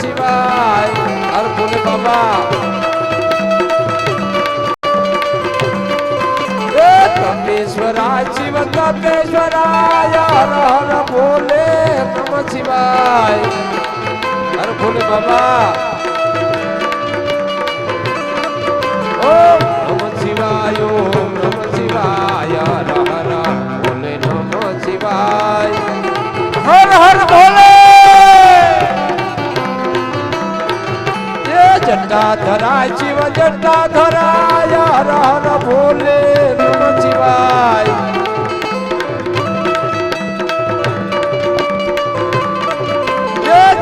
શિવાય હર ભોલે બાબા એ કપેશ્વરાય શિવ કપેશ્વરાય હર હર ભોલે નમ શિવાય. હર ભોલે બાબા જટા ધરાય શિવ જટા ધરાય, હર હર ભોલે નમ શિવાય.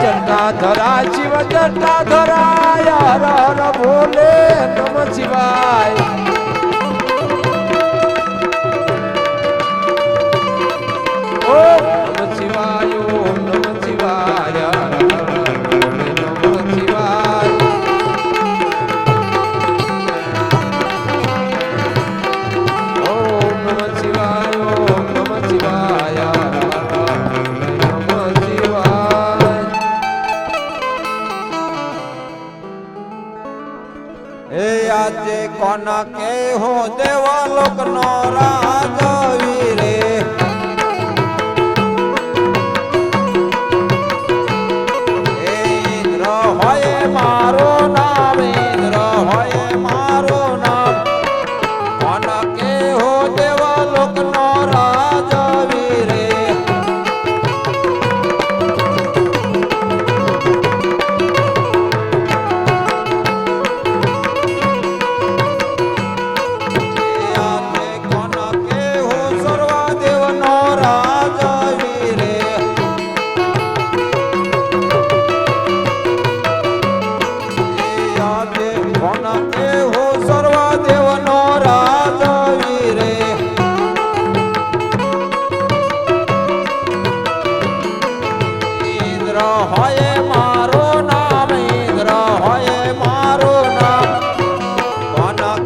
જટા ધરાય શિવ જટા ધરાય, હર ભોલે નમ શિવાય. કોના કે હું દેવા લોક નો રાજ. ઇન્દ્ર હોય મારું નામ. ઇન્દ્ર હોય મારું નામ કોના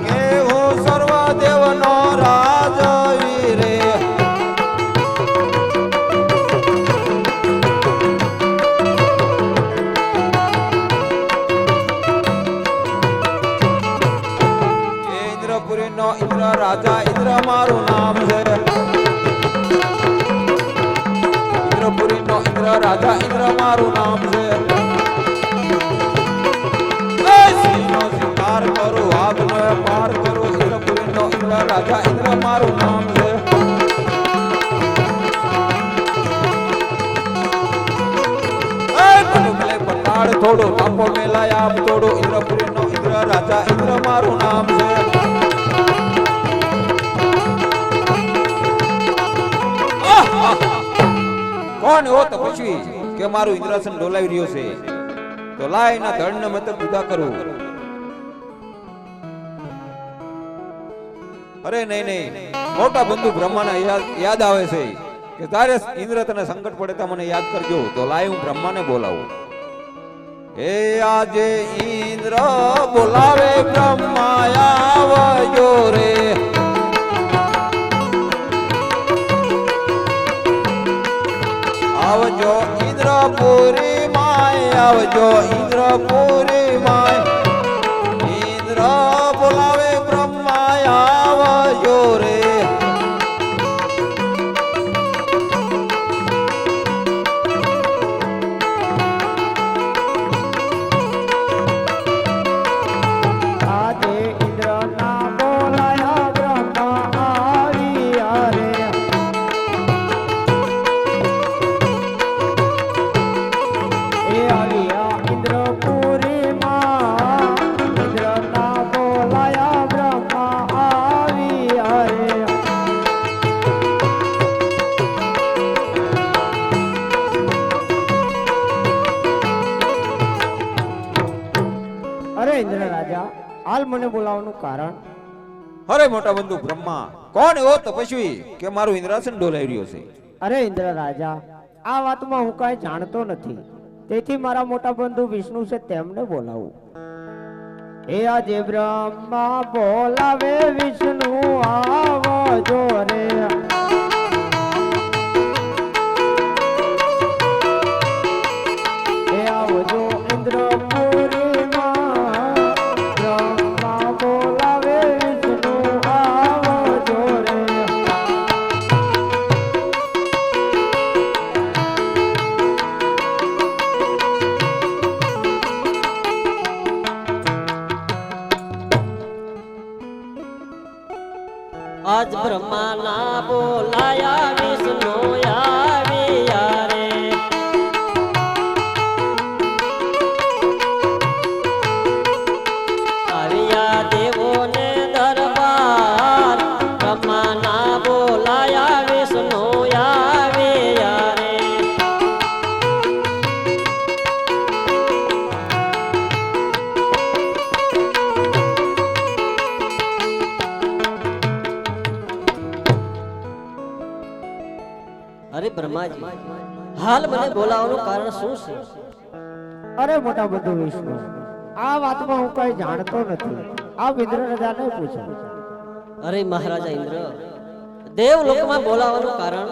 ઇન્દ્રપુરી નો ઇન્દ્ર રાજા ઇન્દ્ર મારું નામ છે. શિકાર કરું વાઘનો પાર કરું રાજા, ઇન્દ્ર મારું નામ છે. પટાળ થોડો કાપો મેલાય આપ થોડો ઇન્દ્રપુરી નો ઇન્દ્ર રાજા, ઇન્દ્ર મારું નામ છે. કોણ એવો તપસ્વી કે મારું ઇન્દ્રાસન ડોલાવી રહ્યો છે. તો લાય ના ધડને મતલબ જુદા કરું. અરે નહીં નહીં. મોટા બંધુ બ્રહ્માને યાદ આવે છે કે તારે ઇન્દ્ર તને સંકટ પડે તો મને યાદ કરજો. તો લાય હું બ્રહ્માને બોલાવું. હે આજે ઇન્દ્ર બોલાવે બ્રહ્મા. આવજો ઇન્દ્રપુરી હાલ મને બોલાવવાનું કારણ? અરે મોટા બંધુ બ્રહ્મા કોણ એવો તપસ્વી કે મારું ઇન્દ્રાસન ડોલાઈ રહ્યો છે? અરે ઇન્દ્ર રાજા આ વાતમાં હું કાંઈ જાણતો નથી. તેથી મારા મોટા બંધુ વિષ્ણુ છે તેમને બોલાવું. એ આજે બ્રહ્મા બોલાવે વિષ્ણુ આવજો રે. આજ બ્રહ્માના બોલાયા વિષ્ણુ આવ્યા રે આવ્યા બ્રહ્માજી હાલ મને બોલાવવાનું કારણ શું છે? અરે મોટા બધું વિષ્ણુ આ વાતમાં હું કઈ જાણતો નથી. આ ઇન્દ્ર રાજાને પૂછો. અરે મહારાજા ઇન્દ્ર દેવલોકમાં બોલાવવાનું કારણ?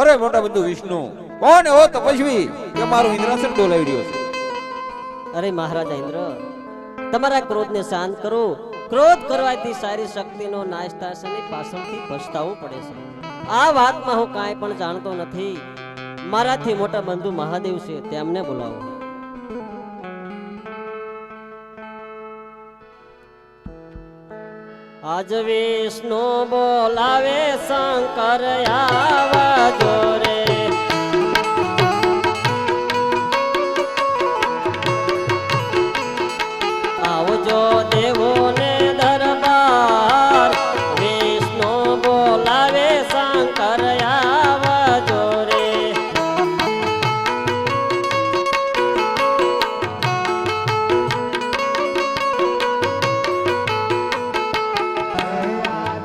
અરે મોટા બધું વિષ્ણુ કોણ એવો તપસ્વી કે મારું ઇન્દ્રાસન બોલાવી રહ્યો છે? અરે મહારાજા ઇન્દ્ર તમારા ક્રોધને શાંત કરો. ક્રોધ કરવાથી સારી શક્તિનો નાશ થશે અને પાછળથી પછતાવું પડે છે. આ વાતમાં હું કાંઈ પણ જાણતો નથી. મારાથી મોટા બંધુ મહાદેવ છે, તેમને બોલાવો. આજ વિષ્ણુ બોલાવે શંકર આવજો રે